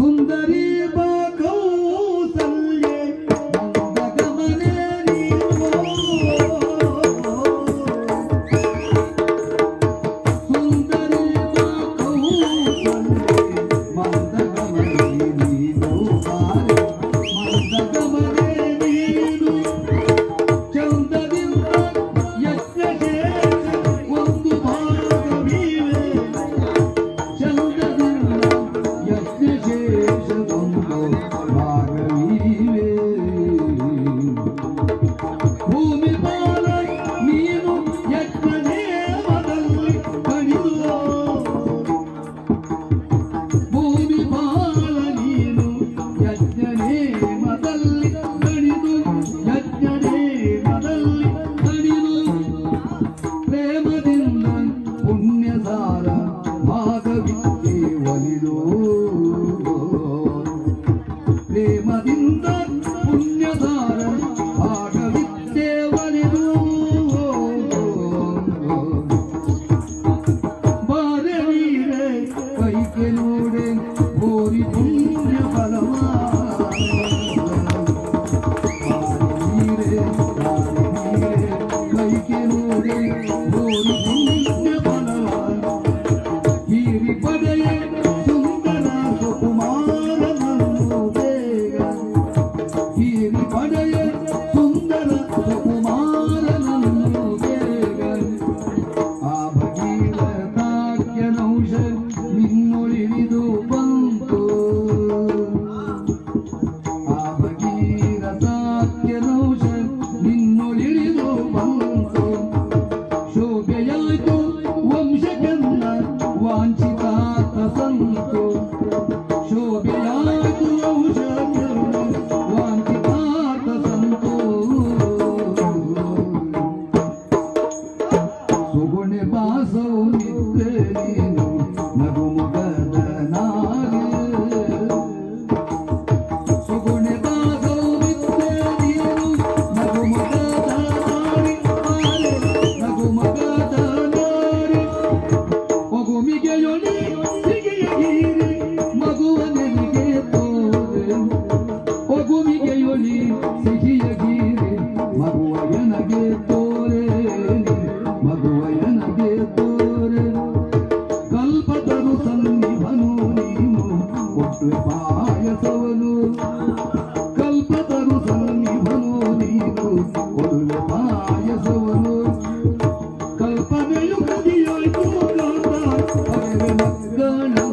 সুন্দরী Lord. పాయసవను కల్పతరు సన్నిధను నీరు కొడుల పాయసవను కల్పనయు కదియాయి కుమకాత అరే మగ్గణం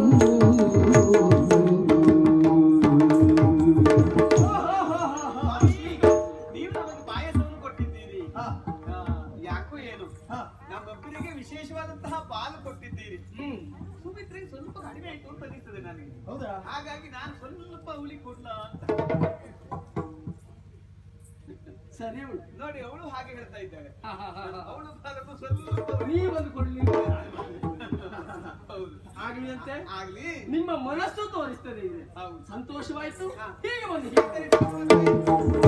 ತಪ್ಪಿಸ್ತದೆ ನನಗೆ. ಹೌದಾ? ಹಾಗಾಗಿ ನಾನು ಸ್ವಲ್ಪ ಹುಲಿ ಕೊಡ್ಲ ಅಂತ. ಸರಿ ಅವಳು. ನೋಡಿ ಅವಳು ಹಾಗೆ ಹೇಳ್ತಾ ಇದ್ದಾಳೆ. ಅವಳು ಸ್ವಲ್ಪ ನೀ ಬಂದುಕೊಳ್ಳಿ ಆಗ್ಲಿ ಅಂತೆ? ಆಗ್ಲಿ. ನಿಮ್ಮ ಮನಸ್ಸು ತೋರಿಸ್ತದೆ ಹೌದು. ಸಂತೋಷವಾಯ್ತು. ಹೀಗೆ ಒಂದು